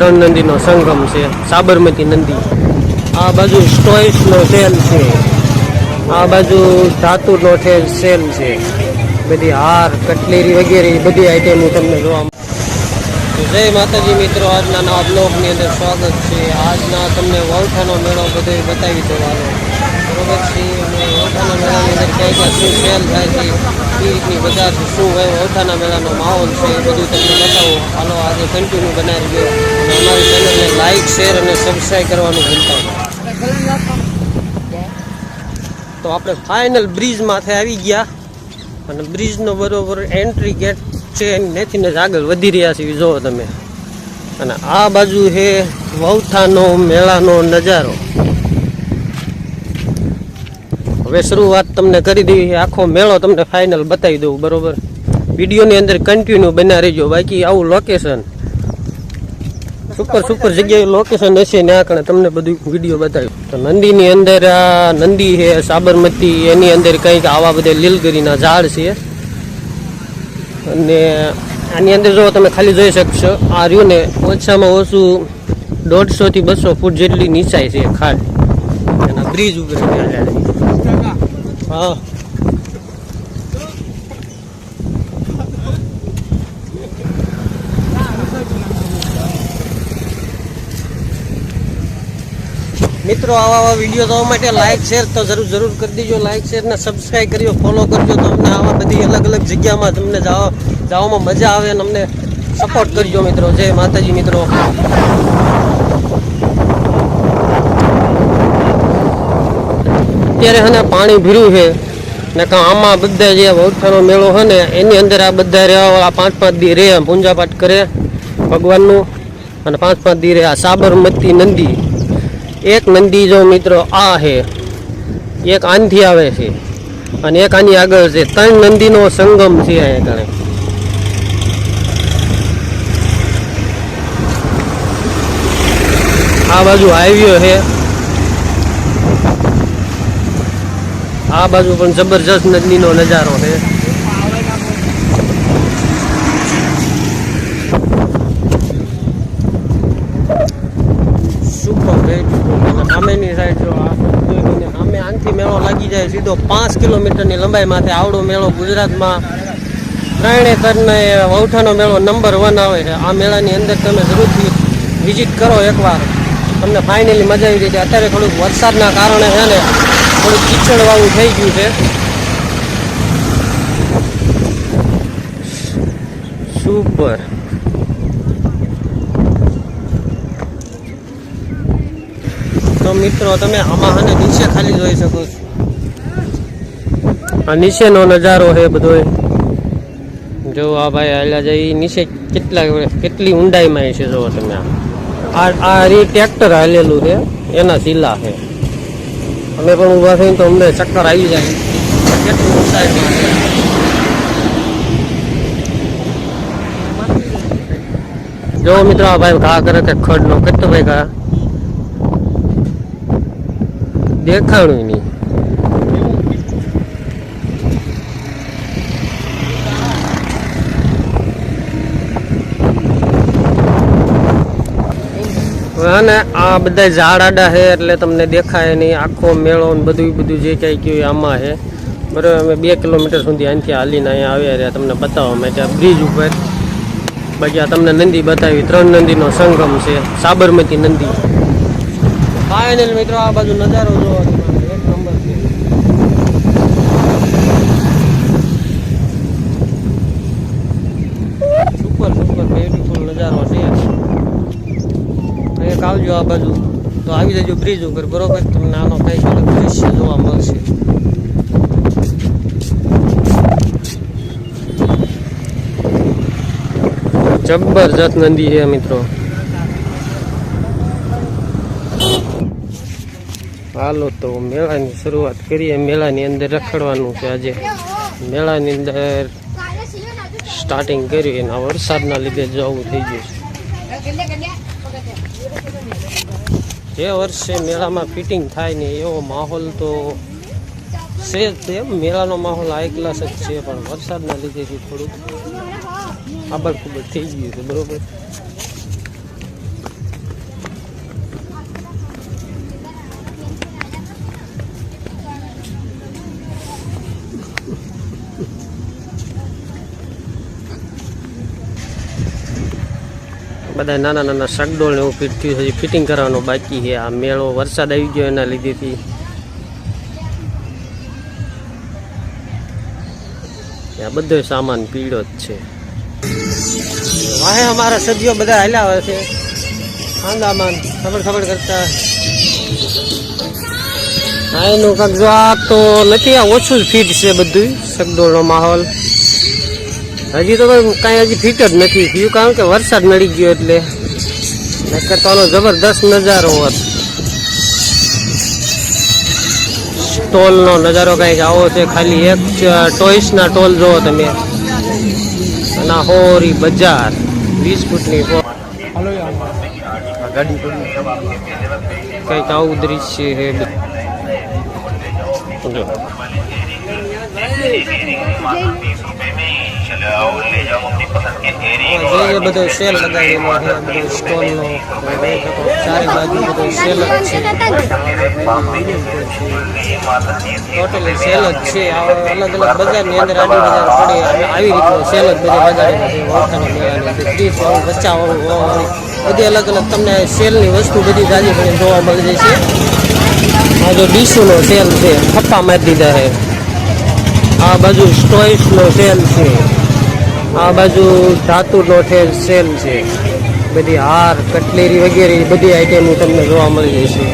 ત્રણ નદીનો સંગમ છે, સાબરમતી નદી. આ બાજુ સ્ટોઇસનો સેલ છે. આ બાજુ ધાતુનો સેલ છે. બધી હાર, કટલેરી વગેરે બધી આઈટમ તમને જોવા. જય માતાજી મિત્રો, આજના નવા બ્લોગની અંદર સ્વાગત છે. આજના તમને વૌઠાનો મેળો બધો બતાવી દેવાનો. બરોબર છે? વૌઠાના મેળાની અંદર કઈ કઈ શું સેલ થાય છે? એ રીતની શું હોય, ઓછાના મેળાનો માહોલ છે, એ બધું તમને બતાવો. હાલો, આજે કન્ટિન્યુ બનાવી દો અને અમારી ચેનલને લાઇક શેર અને સબસ્ક્રાઈબ કરવાનું ભૂલતા તો આપણે ફાઇનલ બ્રિજ માથે આવી ગયા. અને બ્રિજનો બરોબર એન્ટ્રી ગેટ છે નેથીને જ આગળ વધી રહ્યા છીએ. જુઓ તમે. અને આ બાજુ છે વૌથાનો મેળાનો નજારો. હવે શરૂઆત તમને કરી દેવી આખો મેળો તમને ફાઇનલ બતાવી દઉં, બરોબર? વિડીયોની અંદર કન્ટિન્યુ બના રહેજો. બાકી આવું લોકેશન સુપર સુપર જગ્યાએ લોકેશન હશે ને આ તમને બધું વીડિયો બતાવ્યું. તો નંદીની અંદર આ નંદી છે, સાબરમતી, એની અંદર કંઈક આવા બધા લીલગીરીના ઝાડ છે. અને આની અંદર જો તમે ખાલી જોઈ શકશો, આ રહ્યું ને ઓછામાં ઓછું દોઢસોથી બસો ફૂટ જેટલી નીચાઈ છે ખાડ. એના બ્રિજ ઉપર. હા. મિત્રો, આવા આવા વીડિયો જોવા માટે લાઇક શેર તો જરૂર જરૂર કરી દેજો. લાઇક શેર ને સબસ્ક્રાઈબ કરજો ફોલો કરજો તો અમને આવા બધી અલગ અલગ જગ્યામાં તમને જવા જવામાં મજા આવે અને અમને સપોર્ટ કરજો મિત્રો. જય માતાજી મિત્રો. અત્યારે હે ને પાણી ભીરું છે. ને કાં આમાં બધા જે વૌઠાનો મેળો છે ને, એની અંદર આ બધા રહેવાવાળા પાંચ પાંચ દી રહે પૂંજાપાઠ કરે ભગવાનનું. અને પાંચ પાંચ દી રહે આ સાબરમતી નંદી. એક નંદી જો મિત્રો આ છે એક આનથી આવે છે. અને એક આની આગળ છે, ત્રણ નંદીનો સંગમ છે અહીંયા કારણે આ બાજુ હાઈવે છે આ બાજુ પણ જબરજસ્ત નદીનો નજારો છે. સામેની સાઈડ જો આ સામે આનથી મેળો લાગી જાય સીધો પાંચ કિલોમીટરની લંબાઈ માથે આવડો મેળો ગુજરાતમાં. ત્રણે તરને વૌઠાનો મેળો નંબર વન આવે છે. આ મેળાની અંદર તમે જરૂરથી વિઝિટ કરો એકવાર. તમને ફાઇનલી મજા આવી જાય. અત્યારે થોડુંક વરસાદના કારણે છે ને થોડુંક કીચડવાળું થઈ ગયું છે. સુપર. તો મિત્રો, તમે આમાં અને નીચે ખાલી જોઈ શકો છો. આ નીચેનો નજારો છે બધો. જો આ ભાઈ હાલ્યા જાય નીચે કેટલા કેટલી ઊંડાઈમાં છે જો તમે આ. આ રી ટ્રેક્ટર હાલેલું છે, એના શીલા છે. અમે પણ ઊભા થઈને તો અમને ચક્કર આવી જાય. કેટલી ઊંડાઈમાં જો મિત્રો આ ભાઈ ઘા કરે કે ખડનો કેટલો ભાઈ ઘા? દેખાણું નહીં. અને આ બધા ઝાડ આડા છે એટલે તમને દેખાય નહીં. આખો મેળો ને બધું બધું જે કાંઈ કયું આમાં છે. બરાબર, અમે બે કિલોમીટર સુધી અહીંથી હાલીને અહીંયા આવ્યા રહ્યા. તમને બતાવવા માટે બ્રિજ ઉપર. બાકી આ તમને નંદી બતાવી. ત્રણ નંદીનો સંગમ છે. સાબરમતી નંદી. ફાઇનલ મિત્રો, આ બાજુ નજારો જોવો તમારે એક નંબર છે સુપર સુપર બ્યુટીફુલ નજારો છે એક આવજો આ બાજુ. તો આવી જજો બ્રિજ ઉપર, બરોબર? તમને આનો કંઈક અલગ દ્રશ્ય જોવા મળશે. જબરજસ્ત નદી છે, મિત્રો. હાલો તો મેળાની શરૂઆત કરીએ. મેળાની અંદર રખડવાનું છે આજે. મેળાની અંદર સ્ટાર્ટિંગ કર્યું એના વરસાદના લીધે જવું થઈ ગયું છે. જે વર્ષે મેળામાં ફિટિંગ થાય ને એવો માહોલ તો છે જ તે મેળાનો માહોલ હાઈ ક્લાસ જ છે, પણ વરસાદના લીધેથી થોડુંક આબડ ખુબડ થઈ ગયું છે, બરોબર? બધા નાના નાના શકડોળ ને એવું ફિટ થયું હજી ફિટિંગ કરવાનું બાકી છે. આ મેળો વરસાદ આવી ગયો એના લીધેથી. આ બધો સામાન પીળો જ છે. વાહે અમારા સદીઓ બધા હાલ્યા આવે છે. ખાંદામાન ખબર ખબર કરતા. હા એનું કાંક જો આ તો નથી, આ ઓછું જ ફીટ છે બધું શકડોળનો માહોલ. હજી તો કઈ હજી ફીટ જ નથી થયું, કારણ કે વરસાદ નડી ગયો એટલે. નકર તો આનો જબરદસ્ત નજારો હોત. ટોલનો નજારો કાંઈક આવો છે, ખાલી એક ટોઈસના ટોલ જોવો તમે. અને હોરી બજાર, વીસ ફૂટની કંઈક આવું દૃશ્ય છે. જો બધો સેલ છે છે છે અલગ અલગ બજારની અંદર બજાર પડે આવી રીતનો સેલ જ બધે બજારેલો છે ઓળખાનો મેળાની બધી અલગ અલગ તમને સેલની વસ્તુ બધી ઘણી જોવા મળી જશે આ જો ડીશુનો સેલ છે થપ્પા મારી દીધા છે. આ બાજુ સ્ટોઇસનો સેલ છે. આ બાજુ ધાતુનો સેલ છે. બધી હાર, કટલેરી વગેરે બધી આઈટમો તમને જોવા મળી જશે.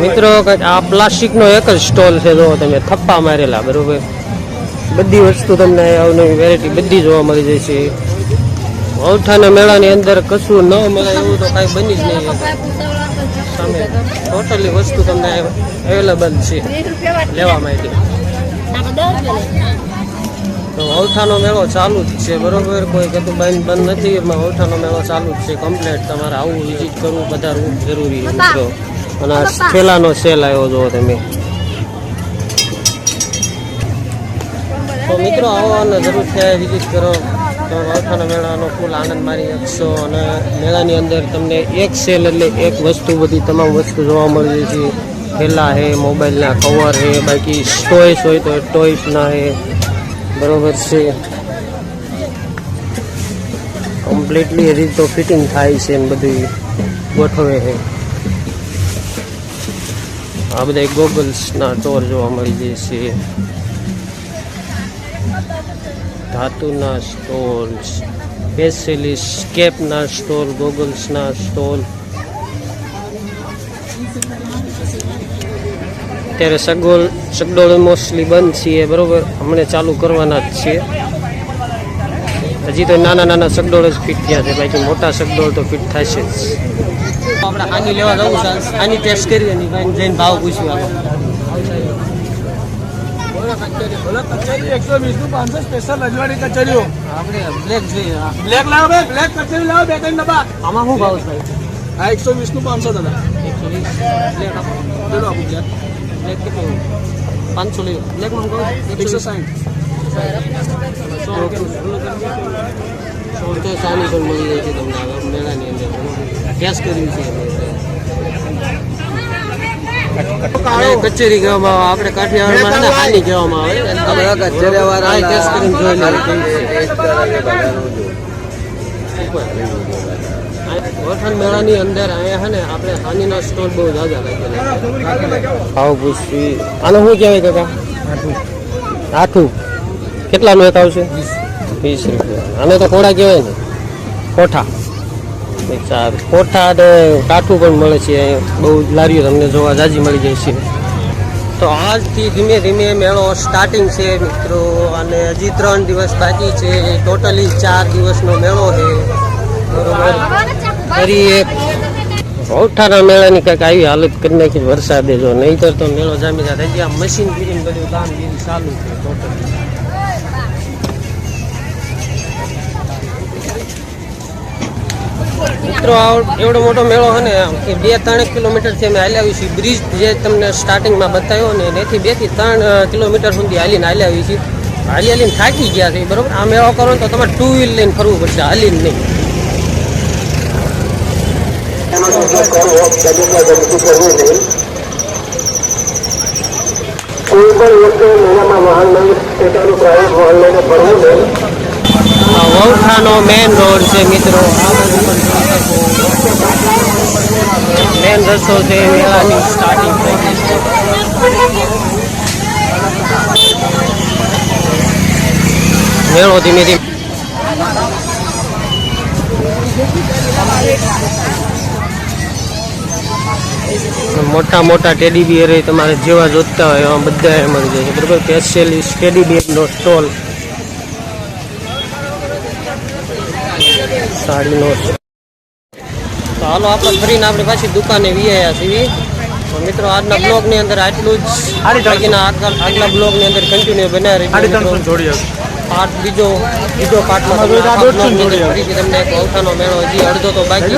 મિત્રો આ પ્લાસ્ટિકનો એક જ સ્ટોલ છે, જો તમે થપ્પા મારેલા, બરોબર? બધી વસ્તુ તમને અવનવી વેરાયટી બધી જોવા મળી જશે. અવઠાના મેળાની અંદર કશું ન મળે એવું તો કાંઈ બની જ નહીં. સામે ટોટલી વસ્તુ તમને અવેલેબલ છે. લેવા માટે તો ઔઠાનો મેળો ચાલુ જ છે, બરોબર? કોઈ કતું બંધ બંધ નથી, એમાં ઔઠાનો મેળો ચાલુ જ છે. કમ્પ્લેટ તમારે આવું વિઝિટ કરવું વધારવું જરૂરી છે અને આ થેલાનો સેલ આવ્યો જો તમે. તો મિત્રો, આવો અને જરૂર છે વિઝિટ કરો. તો ઔઠાનો મેળાનો ફૂલ આનંદ મારી શકશો અને મેળાની અંદર તમને એક સેલ એટલે એક વસ્તુ બધી તમામ વસ્તુ જોવા મળી છે. થેલા હે, મોબાઈલના કવર હે, બાકી ટોયસ હોય તો ટોયસના હે. બરોબર છે. કમ્પ્લીટલી તો ફિટિંગ થાય છે ને બધું ગોઠવે છે આ બધા ગોગલ્સના ટોર જોવા મળી જશે ધાતુના સ્ટોલ્સ સ્પેશિયલી સ્કેપના સ્ટોલ, ગોગલ્સના સ્ટોલ. અત્યારે સગોલ સગડોળ મોસ્ટલી બંધ છીએ, બરોબર? હમણાં ચાલુ કરવાના જ છીએ. હજી તો નાના નાના સગડોળ જ ફિટ થયા છે, બાકી મોટા સગડોળ તો ફિટ થશે જ. આપણે આની લેવા જવું છે આની ટેસ્ટ કરીએ ભાવ પૂછ્યું આપણે. એકસો વીસનું પાંચસો સ્પેશિયલ રજવાડી કચેરીઓ. આપણે બ્લેક જોઈએ. બ્લેક લાવો ભાઈ બ્લેક કચેરી લાવો બે ત્રણ ડબ્બા. આમાં શું ભાવ ભાઈ? હા એકસો વીસનું પાંચસો દાદા એકસો વીસ. બ્લેક ચલો આપું બ્લેક. કેટલું પાંચસો લઈ બ્લેકમાં કહું એકસો સાઠ સોળ તો સાની પણ મળી જાય છે તમને. મેળાની અંદર. ગેસ કર્યું છે. કચેરી કહેવામાં આવે આપણે કાઠિયાવાડમાં છે ને હાલી કહેવામાં આવે. બધા કચેરીવાળા ટેસ્ટ કરીને જોઈ લે છે મેળાની અંદર અહીંયા છે ને આપણે હાનીના સ્ટોલ બહુ જાજા લાગેલા ભાવ આનું શું કહેવાય કાકા? આઠું. કેટલાનું એક આવશે? વીસ. રૂપિયા. આને તો કોડા કહેવાય ને. કોઠા. સારું કોઠા ને કાઠું પણ મળે છે. બહુ લારીઓ તમને જોવા જાજી મળી જાય છે. તો આજથી ધીમે ધીમે મેળો સ્ટાર્ટિંગ છે મિત્રો. અને હજી ત્રણ દિવસ બાકી છે. ટોટલી ચાર દિવસનો મેળો છે. બરોબર? ફરી ઔઠાના મેળાની કંઈક આવી હાલત કરી નાખી વરસાદે જો. નહીંતર તો મેળો જામી જાય મશીન ગીરીને બધું કામગીરી ચાલુ છે. ટોટલી મિત્રો એવડો મોટો મેળો છે ને, કે બે ત્રણ કિલોમીટરથી અમે હાલ્યા આવીએ છીએ. બ્રિજ જે તમને સ્ટાર્ટિંગમાં બતાવ્યો ને એથી બે ત્રણ કિલોમીટર સુધી હાલીને હાલ્યા આવી છીએ. હાલી હાલીને થાકી ગયા છે, બરોબર? આ મેળો કરો તો તમારે ટુ વ્હીલ લઈને ફરવું પડશે, હાલીને નહીં. કોઈ પણ વ્યક્તિ મેળામાં વાહન લઈ પોતાનું પ્રાઇવેટ વાહન લઈને ફરવું નહીં. આ વૌઠાનો મેન રોડ છે મિત્રો મેન રસ્તો છે મેળાની સ્ટાર્ટિંગ થઈ ગઈ છે મેળો ધીમે ધીમે મોટા મોટા ટેડી બિયર એ તમારે જેવા જોતા હોય એવા બધા એ મળી જાય છે બરોબર સ્પેશિયલી ટેડી બિયરનો સ્ટોલ સાડીનો તો હાલો આપણે ફરીને આપણે પાછી દુકાને વીઆયા છીએ. તો મિત્રો આજના બ્લોગની અંદર આટલું જ. બાકીના આગલા બ્લોગની અંદર કન્ટિન્યુ બનાવી રહી પાર્ટ બીજો બીજો પાર્ટમાં તમને આખા ફરીથી તમને એક મેળો હજી અડધો તો બાકી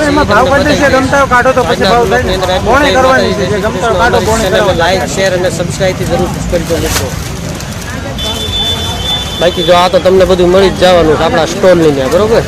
લાઈક શેર અને સબસ્ક્રાઇબથી જરૂર કરજો મિત્રો. બાકી જો આ તો તમને બધું મળી જ જવાનું છે આપણા સ્ટોલની ત્યાં બરોબર?